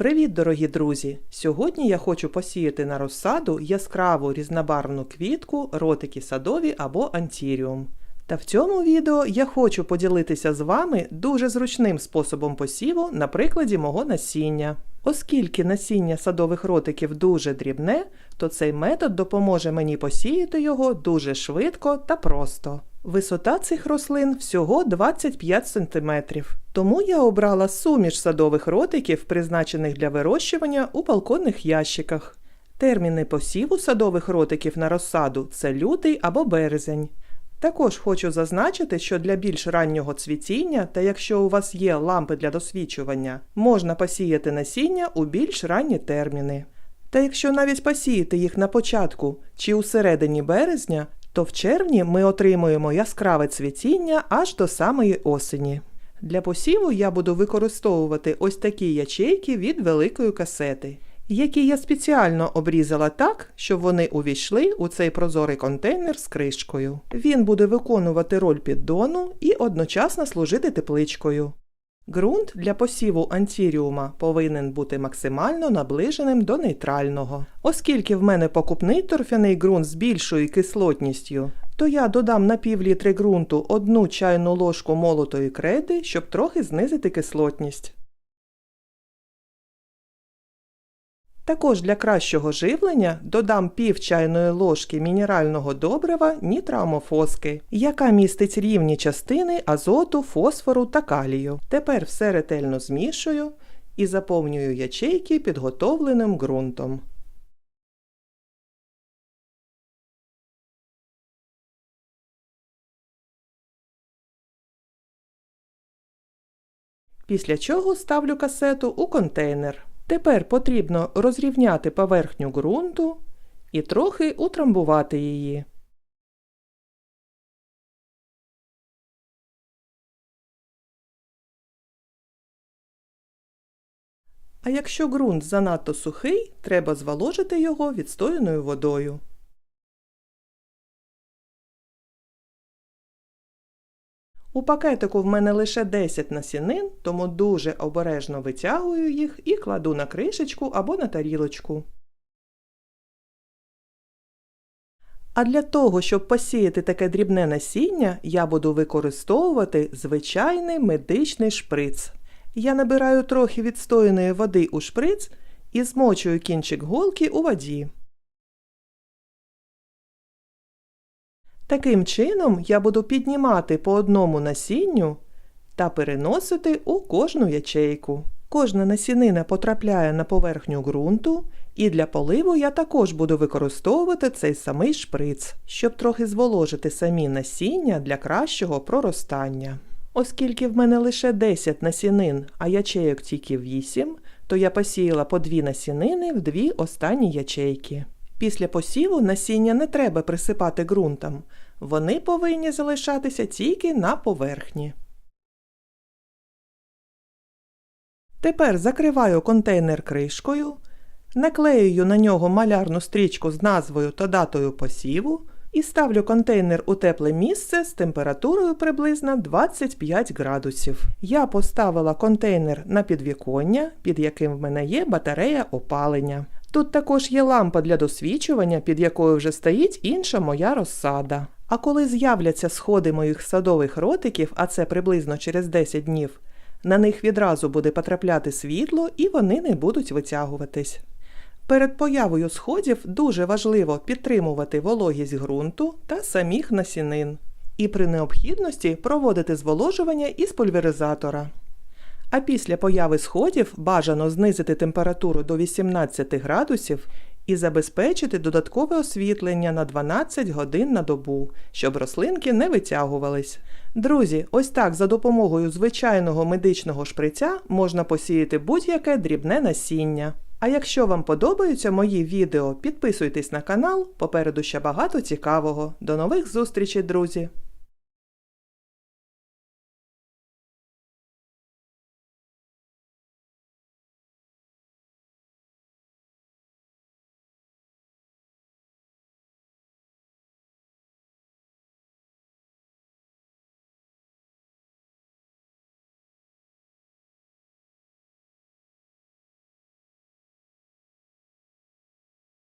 Привіт, дорогі друзі! Сьогодні я хочу посіяти на розсаду яскраву різнобарвну квітку, ротики садові або антіріум. Та в цьому відео я хочу поділитися з вами дуже зручним способом посіву на прикладі мого насіння. Оскільки насіння садових ротиків дуже дрібне, то цей метод допоможе мені посіяти його дуже швидко та просто. Висота цих рослин всього 25 см. Тому я обрала суміш садових ротиків, призначених для вирощування у балконних ящиках. Терміни посіву садових ротиків на розсаду це лютий або березень. Також хочу зазначити, що для більш раннього цвітіння, та якщо у вас є лампи для досвічування, можна посіяти насіння у більш ранні терміни. Та якщо навіть посіяти їх на початку чи у середині березня, то в червні ми отримуємо яскраве цвітіння аж до самої осені. Для посіву я буду використовувати ось такі ячейки від великої касети, які я спеціально обрізала так, щоб вони увійшли у цей прозорий контейнер з кришкою. Він буде виконувати роль піддону і одночасно служити тепличкою. Ґрунт для посіву антіріума повинен бути максимально наближеним до нейтрального. Оскільки в мене покупний торфяний ґрунт з більшою кислотністю, то я додам на пів літри ґрунту одну чайну ложку молотої креди, щоб трохи знизити кислотність. Також для кращого живлення додам пів чайної ложки мінерального добрива нітроамофоски, яка містить рівні частини азоту, фосфору та калію. Тепер все ретельно змішую і заповнюю ячейки підготовленим ґрунтом. Після чого ставлю касету у контейнер. Тепер потрібно розрівняти поверхню ґрунту і трохи утрамбувати її. А якщо ґрунт занадто сухий, треба зволожити його відстояною водою. У пакетику в мене лише 10 насінин, тому дуже обережно витягую їх і кладу на кришечку або на тарілочку. А для того, щоб посіяти таке дрібне насіння, я буду використовувати звичайний медичний шприц. Я набираю трохи відстояної води у шприц і змочую кінчик голки у воді. Таким чином я буду піднімати по одному насінню та переносити у кожну ячейку. Кожна насінина потрапляє на поверхню ґрунту, і для поливу я також буду використовувати цей самий шприц, щоб трохи зволожити самі насіння для кращого проростання. Оскільки в мене лише 10 насінин, а ячейок тільки 8, то я посіяла по дві насінини в дві останні ячейки. Після посіву насіння не треба присипати ґрунтом, вони повинні залишатися тільки на поверхні. Тепер закриваю контейнер кришкою, наклеюю на нього малярну стрічку з назвою та датою посіву і ставлю контейнер у тепле місце з температурою приблизно 25 градусів. Я поставила контейнер на підвіконня, під яким в мене є батарея опалення. Тут також є лампа для досвічування, під якою вже стоїть інша моя розсада. А коли з'являться сходи моїх садових ротиків, а це приблизно через 10 днів, на них відразу буде потрапляти світло і вони не будуть витягуватись. Перед появою сходів дуже важливо підтримувати вологість ґрунту та самих насінин. І при необхідності проводити зволожування із пульверизатора. А після появи сходів бажано знизити температуру до 18 градусів і забезпечити додаткове освітлення на 12 годин на добу, щоб рослинки не витягувались. Друзі, ось так за допомогою звичайного медичного шприця можна посіяти будь-яке дрібне насіння. А якщо вам подобаються мої відео, підписуйтесь на канал, попереду ще багато цікавого. До нових зустрічей, друзі!